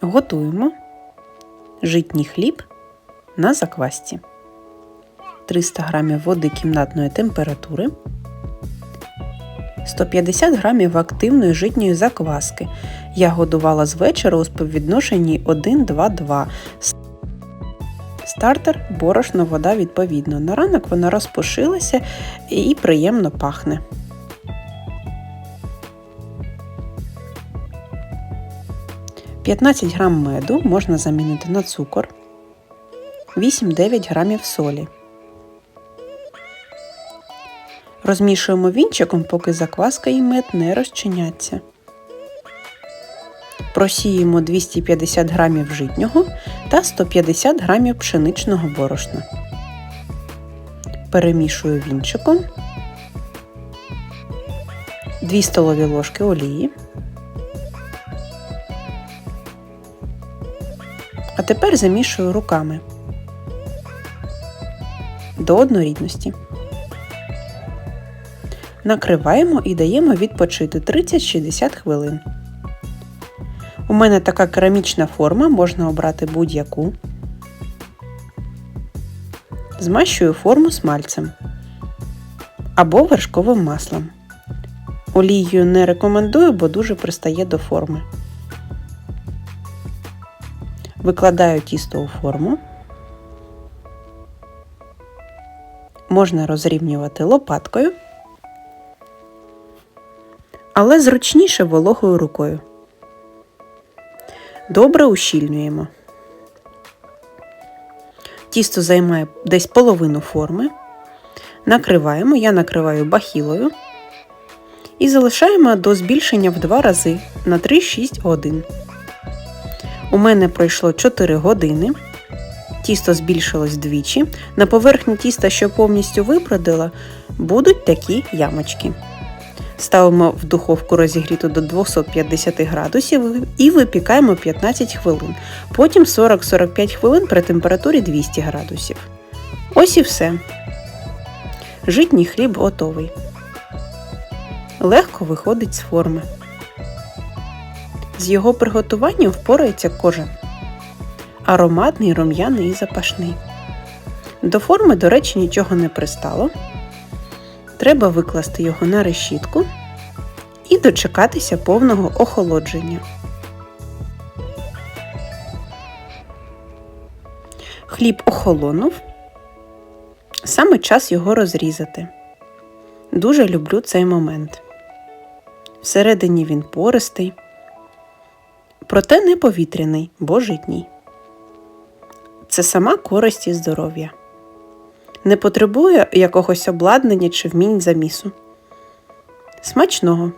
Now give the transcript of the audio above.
Готуємо житній хліб на заквасці. 300 г води кімнатної температури, 150 г активної житньої закваски. Я годувала з вечора у співвідношенні 1-2-2. Стартер, борошно, вода відповідно. На ранок вона розпушилася і приємно пахне. «15 грам меду можна замінити на цукор, 8-9 грамів солі. Розмішуємо вінчиком, поки закваска і мед не розчиняться. Просіємо 250 грамів житнього та 150 грамів пшеничного борошна. Перемішую вінчиком 2 столові ложки олії. А тепер замішую руками до однорідності. Накриваємо і даємо відпочити 30-60 хвилин. У мене така керамічна форма, можна обрати будь-яку. Змащую форму смальцем або вершковим маслом. Олією не рекомендую, бо дуже пристає до форми. Викладаю тісто у форму. Можна розрівнювати лопаткою, але зручніше вологою рукою. Добре ущільнюємо. Тісто займає десь половину форми. Накриваємо, я накриваю бахілою і залишаємо до збільшення в два рази на 3-6 годин. У мене пройшло 4 години. Тісто збільшилось вдвічі. На поверхні тіста, що повністю випродила, будуть такі ямочки. Ставимо в духовку розігріту до 250 градусів і випікаємо 15 хвилин. Потім 40-45 хвилин при температурі 200 градусів. Ось і все. Житній хліб готовий. Легко виходить з форми. З його приготуванням впорається кожен. Ароматний, рум'яний і запашний. До форми, до речі, нічого не пристало. Треба викласти його на решітку і дочекатися повного охолодження. Хліб охолонув. Саме час його розрізати. Дуже люблю цей момент. Всередині він пористий, проте не повітряний, бо житній. Це сама користь і здоров'я. Не потребує якогось обладнання чи вмінь замісу. Смачного!